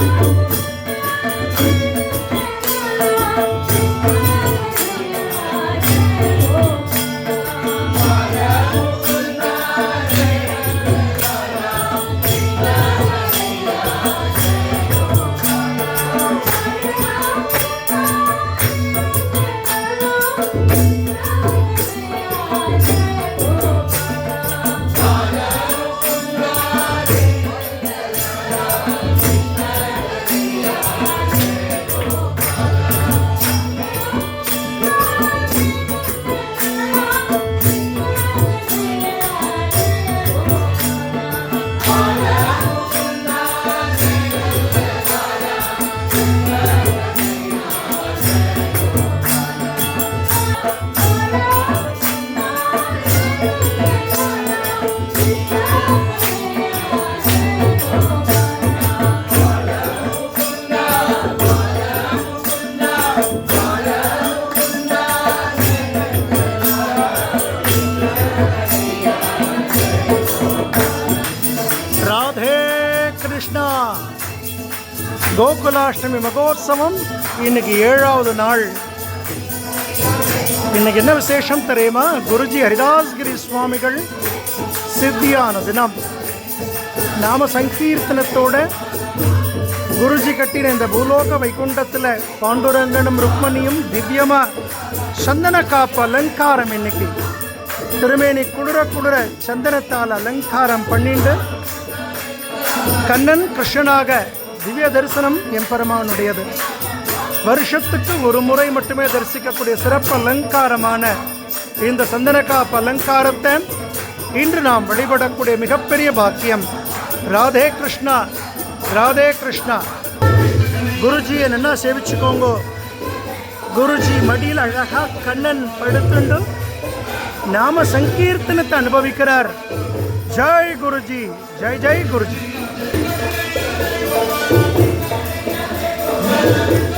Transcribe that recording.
Música Radhe Krishna. Gokulashtami மகோத்சவம் இன்னைக்கு ஏழாவது நாள். இன்னைக்கு என்ன விசேஷம் தெரியுமா? குருஜி ஹரிதாஸ்கிரி சுவாமிகள் சித்தியான தினம். நாம சங்கீர்த்தனத்தோட குருஜி கட்டின இந்த பூலோக வைகுண்டத்தில் பாண்டுரங்கனும் ருக்மணியும் திவ்யமா சந்தன காப்பு அலங்காரம் இன்னைக்கு. திருமேனி குளிர குளிர சந்தனத்தால் அலங்காரம் பண்ணிண்டு கண்ணன் கிருஷ்ணனாக திவ்ய தரிசனம் எம்பெருமானுடையது வருஷத்துக்கு ஒரு முறை மட்டுமே தரிசிக்கக்கூடிய சிறப்பு அலங்காரமான இந்த சந்தனக்காப்பு அலங்காரத்தை இன்று நாம் வழிபடக்கூடிய மிகப்பெரிய பாக்கியம். ராதே கிருஷ்ணா ராதே கிருஷ்ணா. குருஜியை நல்லா சேவிச்சுக்கோங்கோ. குருஜி மடியில் அழகா கண்ணன் படுத்துண்டு நாம சங்கீர்த்தனத்தை அனுபவிக்கிறார். ஜெய் குருஜி ஜெய் ஜெய் குருஜி. Thank you.